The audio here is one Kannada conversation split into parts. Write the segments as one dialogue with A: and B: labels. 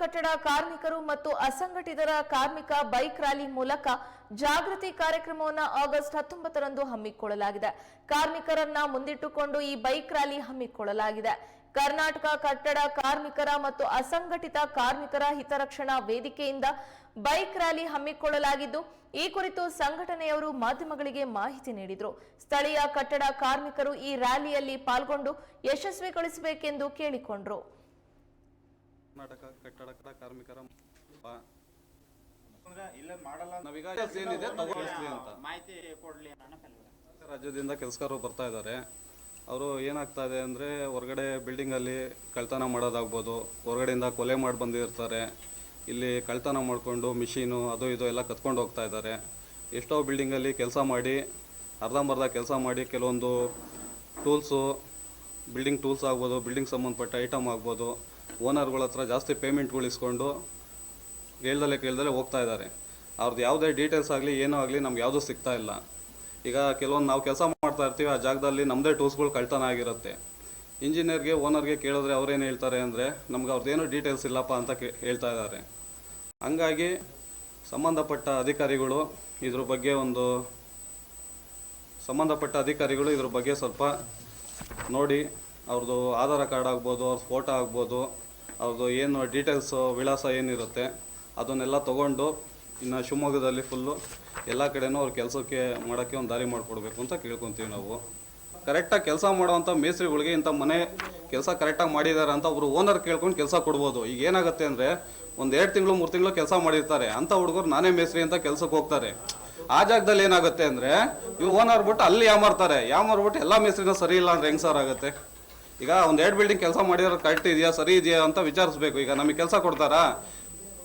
A: ಕಟ್ಟಡ ಕಾರ್ಮಿಕರು ಮತ್ತು ಅಸಂಘಟಿತರ ಕಾರ್ಮಿಕ ಬೈಕ್ ರ್ಯಾಲಿ ಮೂಲಕ ಜಾಗೃತಿ ಕಾರ್ಯಕ್ರಮವನ್ನು ಆಗಸ್ಟ್ ಹತ್ತೊಂಬತ್ತರಂದು ಹಮ್ಮಿಕೊಳ್ಳಲಾಗಿದೆ. ಕಾರ್ಮಿಕರನ್ನ ಮುಂದಿಟ್ಟುಕೊಂಡು ಈ ಬೈಕ್ ರ್ಯಾಲಿ ಹಮ್ಮಿಕೊಳ್ಳಲಾಗಿದೆ. ಕರ್ನಾಟಕ ಕಟ್ಟಡ ಕಾರ್ಮಿಕರ ಮತ್ತು ಅಸಂಘಟಿತ ಕಾರ್ಮಿಕರ ಹಿತರಕ್ಷಣಾ ವೇದಿಕೆಯಿಂದ ಬೈಕ್ ರ್ಯಾಲಿ ಹಮ್ಮಿಕೊಳ್ಳಲಾಗಿದ್ದು, ಈ ಕುರಿತು ಸಂಘಟನೆಯವರು ಮಾಧ್ಯಮಗಳಿಗೆ ಮಾಹಿತಿ ನೀಡಿದರು. ಸ್ಥಳೀಯ ಕಟ್ಟಡ ಕಾರ್ಮಿಕರು ಈ ರ್ಯಾಲಿಯಲ್ಲಿ ಪಾಲ್ಗೊಂಡು ಯಶಸ್ವಿಗೊಳಿಸಬೇಕೆಂದು ಕೇಳಿಕೊಂಡರು.
B: ಕರ್ನಾಟಕ ಕಟ್ಟಡ ಕಾರ್ಮಿಕರ
C: ಅಂದ್ರೆ ಇಲ್ಲೇ ಮಾಡಲ್ಲ ಅಂತ
B: ಏನಿದೆ. ರಾಜ್ಯದಿಂದ ಕೆಲಸಗಾರರು ಬರ್ತಾ ಇದ್ದಾರೆ. ಅವರು ಏನಾಗ್ತಾ ಇದೆ ಅಂದರೆ ಹೊರಗಡೆ ಬಿಲ್ಡಿಂಗಲ್ಲಿ ಕಳ್ತನ ಮಾಡೋದಾಗ್ಬೋದು ಹೊರಗಡೆಯಿಂದ ಕೊಲೆ ಮಾಡಿ ಬಂದಿರ್ತಾರೆ. ಇಲ್ಲಿ ಕಳ್ತನ ಮಾಡಿಕೊಂಡು ಮಿಷಿನು ಅದು ಇದು ಎಲ್ಲ ಕತ್ಕೊಂಡು ಹೋಗ್ತಾ ಇದ್ದಾರೆ. ಎಷ್ಟೋ ಬಿಲ್ಡಿಂಗಲ್ಲಿ ಕೆಲಸ ಮಾಡಿ ಅರ್ಧಂಬರ್ಧ ಕೆಲಸ ಮಾಡಿ ಕೆಲವೊಂದು ಟೂಲ್ಸು ಬಿಲ್ಡಿಂಗ್ ಟೂಲ್ಸ್ ಆಗ್ಬೋದು ಬಿಲ್ಡಿಂಗ್ ಸಂಬಂಧಪಟ್ಟ ಐಟಮ್ ಆಗ್ಬೋದು. ಓನರ್ಗಳ ಹತ್ರ ಜಾಸ್ತಿ ಪೇಮೆಂಟ್ಗಳು ಇಸ್ಕೊಂಡು ಕೇಳ್ದಲೆ ಕೇಳ್ದಲೆ ಹೋಗ್ತಾ ಇದ್ದಾರೆ. ಅವ್ರದ್ದು ಯಾವುದೇ ಡೀಟೇಲ್ಸ್ ಆಗಲಿ, ಏನೂ ಆಗಲಿ ನಮ್ಗೆ ಯಾವುದೂ ಸಿಗ್ತಾ ಇಲ್ಲ. ಈಗ ಕೆಲವೊಂದು ನಾವು ಕೆಲಸ ಮಾಡ್ತಾ ಇರ್ತೀವಿ, ಆ ಜಾಗದಲ್ಲಿ ನಮ್ಮದೇ ಟೂಲ್ಸ್ಗಳು ಕಳ್ತನ ಆಗಿರುತ್ತೆ. ಇಂಜಿನಿಯರ್ಗೆ ಓನರ್ಗೆ ಕೇಳಿದ್ರೆ ಅವ್ರೇನು ಹೇಳ್ತಾರೆ ಅಂದರೆ, ನಮ್ಗೆ ಅವ್ರದ್ದೇನು ಡೀಟೇಲ್ಸ್ ಇಲ್ಲಪ್ಪ ಅಂತ ಹೇಳ್ತಾ ಇದ್ದಾರೆ. ಹಂಗಾಗಿ ಸಂಬಂಧಪಟ್ಟ ಅಧಿಕಾರಿಗಳು ಇದ್ರ ಬಗ್ಗೆ ಒಂದು ಸಂಬಂಧಪಟ್ಟ ಅಧಿಕಾರಿಗಳು ಇದ್ರ ಬಗ್ಗೆ ಸ್ವಲ್ಪ ನೋಡಿ ಅವ್ರದ್ದು ಆಧಾರ್ ಕಾರ್ಡ್ ಆಗ್ಬೋದು ಅವ್ರ ಫೋಟೋ ಆಗ್ಬೋದು, ಅವ್ರದ್ದು ಏನು ಡೀಟೇಲ್ಸು ವಿಳಾಸ ಏನಿರುತ್ತೆ, ಅದನ್ನೆಲ್ಲ ತೊಗೊಂಡು ಇನ್ನು ಶಿವಮೊಗ್ಗದಲ್ಲಿ ಫುಲ್ಲು ಎಲ್ಲ ಕಡೆನೂ ಅವ್ರ ಕೆಲಸಕ್ಕೆ ಮಾಡೋಕ್ಕೆ ಒಂದು ದಾರಿ ಮಾಡಿಕೊಡ್ಬೇಕು ಅಂತ ಕೇಳ್ಕೊತೀವಿ ನಾವು. ಕರೆಕ್ಟಾಗಿ ಕೆಲಸ ಮಾಡೋವಂಥ ಮೇಸ್ತ್ರಿಗಳಿಗೆ ಇಂಥ ಮನೆ ಕೆಲಸ ಕರೆಕ್ಟಾಗಿ ಮಾಡಿದ್ದಾರೆ ಅಂತ ಅವರು ಓನರ್ ಕೇಳ್ಕೊಂಡು ಕೆಲಸ ಕೊಡ್ಬೋದು. ಈಗ ಏನಾಗುತ್ತೆ ಅಂದರೆ ಒಂದು ಎರಡು ತಿಂಗಳು, ಮೂರು ತಿಂಗಳು ಕೆಲಸ ಮಾಡಿರ್ತಾರೆ ಅಂಥ ಹುಡುಗರು ನಾನೇ ಮೇಸ್ತ್ರಿ ಅಂತ ಕೆಲಸಕ್ಕೆ ಹೋಗ್ತಾರೆ. ಆ ಜಾಗದಲ್ಲಿ ಏನಾಗುತ್ತೆ ಅಂದರೆ ಈ ಓನರ್ ಬಿಟ್ಟು ಅಲ್ಲಿ ಯಾಮಾರ್ತಾರೆ ಯಾಮಾರ್ಬಿಟ್ಟು ಎಲ್ಲ ಮೇಸ್ತ್ರಿನ ಸರಿ ಇಲ್ಲ ಅಂದರೆ ಹೆಂಗೆ ಸರ್ ಆಗುತ್ತೆ? ಈಗ ಒಂದು ಎರಡು ಬಿಲ್ಡಿಂಗ್ ಕೆಲಸ ಮಾಡಿರೋ ಕರೆಕ್ಟ್ ಇದೆಯಾ, ಸರಿ ಇದೆಯಾ ಅಂತ ವಿಚಾರಿಸ್ಬೇಕು. ಈಗ ನಮಗೆ ಕೆಲಸ ಕೊಡ್ತಾರಾ?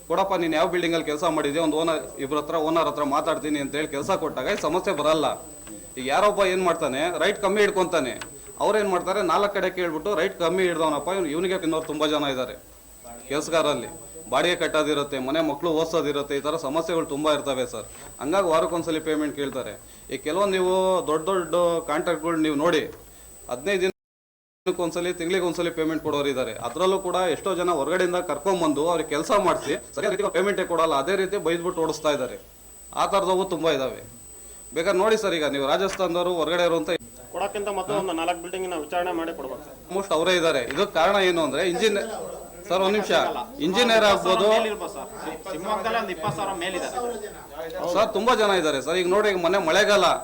B: ಕೊಡಪ್ಪ, ನೀನು ಯಾವ ಬಿಲ್ಡಿಂಗಲ್ಲಿ ಕೆಲಸ ಮಾಡಿದ್ಯಾ? ಒಂದು ಓನರ್ ಇಬ್ಬರ ಹತ್ರ ಓನರ್ ಹತ್ರ ಮಾತಾಡ್ತೀನಿ ಅಂತ ಹೇಳಿ ಕೆಲಸ ಕೊಟ್ಟಾಗ ಈ ಸಮಸ್ಯೆ ಬರಲ್ಲ. ಈಗ ಯಾರೊಬ್ಬ ಏನು ಮಾಡ್ತಾನೆ? ರೈಟ್ ಕಮ್ಮಿ ಹಿಡ್ಕೊತಾನೆ. ಅವ್ರೇನು ಮಾಡ್ತಾರೆ? ನಾಲ್ಕು ಕಡೆ ಕೇಳ್ಬಿಟ್ಟು ರೈಟ್ ಕಮ್ಮಿ ಹಿಡ್ದವನಪ್ಪ ಇವನಿಗೆ ತಿನ್ನೋರು ತುಂಬ ಜನ ಇದ್ದಾರೆ ಕೆಲಸಗಾರಲ್ಲಿ. ಬಾಡಿಗೆ ಕಟ್ಟೋದಿರುತ್ತೆ, ಮನೆ ಮಕ್ಕಳು ಓದಿಸೋದಿರುತ್ತೆ, ಈ ಥರ ಸಮಸ್ಯೆಗಳು ತುಂಬ ಇರ್ತವೆ ಸರ್. ಹಂಗಾಗಿ ವಾರಕ್ಕೊಂದ್ಸಲಿ ಪೇಮೆಂಟ್ ಕೇಳ್ತಾರೆ. ಈ ಕೆಲವೊಂದು ನೀವು ದೊಡ್ಡ ದೊಡ್ಡ ಕಾಂಟ್ರಾಕ್ಟ್ಗಳು ನೀವು ನೋಡಿ, ಹದಿನೈದು ದಿನ ಒಂದ್ಸಲಿ ತಿಂಗಳಿಗೆ ಒಂದ್ಸಲಿ ಪೇಮೆಂಟ್ ಕೊಡೋರು ಇದ್ದಾರೆ ಅದರಲ್ಲೂ ಕೂಡ ಎಷ್ಟೋ ಜನ ಹೊರಗಡೆಯಿಂದ ಕರ್ಕೊಂಡ್ಬಂದು ಅವ್ರಿಗೆ ಕೆಲಸ ಮಾಡಿಸಿ ಸರಿಯಾದ ರೀತಿ ಪೇಮೆಂಟೇ ಕೊಡಲ್ಲ ಅದೇ ರೀತಿ ಬೈದ್ಬಿಟ್ಟು ಓಡಿಸ್ತಾ ಇದ್ದಾರೆ ಆ ಥರದವು ತುಂಬ ಇದಾವೆ. ಬೇಕಾದ್ರೆ ನೋಡಿ ಸರ್ ಈಗ ನೀವು ರಾಜಸ್ಥಾನದವರು ಹೊರಗಡೆ ಇರುವಂತ
D: ಕೊಡಕ್ಕಿಂತ ಮತ್ತೆ ಒಂದು ನಾಲ್ಕು ಬಿಲ್ಡಿಂಗ್ ವಿಚಾರಣೆ ಮಾಡಿ ಕೊಡ್ಬೇಕು
B: ಆಲ್ಮೋಸ್ಟ್ ಅವರೇ ಇದ್ದಾರೆ ಇದಕ್ಕೆ ಕಾರಣ ಏನು ಅಂದ್ರೆ ಇಂಜಿನಿಯರ್ ಸರ್ ಒಂದ್ ನಿಮಿಷ. ಇಂಜಿನಿಯರ್ ಆಗ್ಬೋದು. ಸರ್. ತುಂಬಾ ಜನ ಇದ್ದಾರೆ ಸರ್. ಈಗ ನೋಡಿ ಈಗ ಮೊನ್ನೆ ಮಳೆಗಾಲ.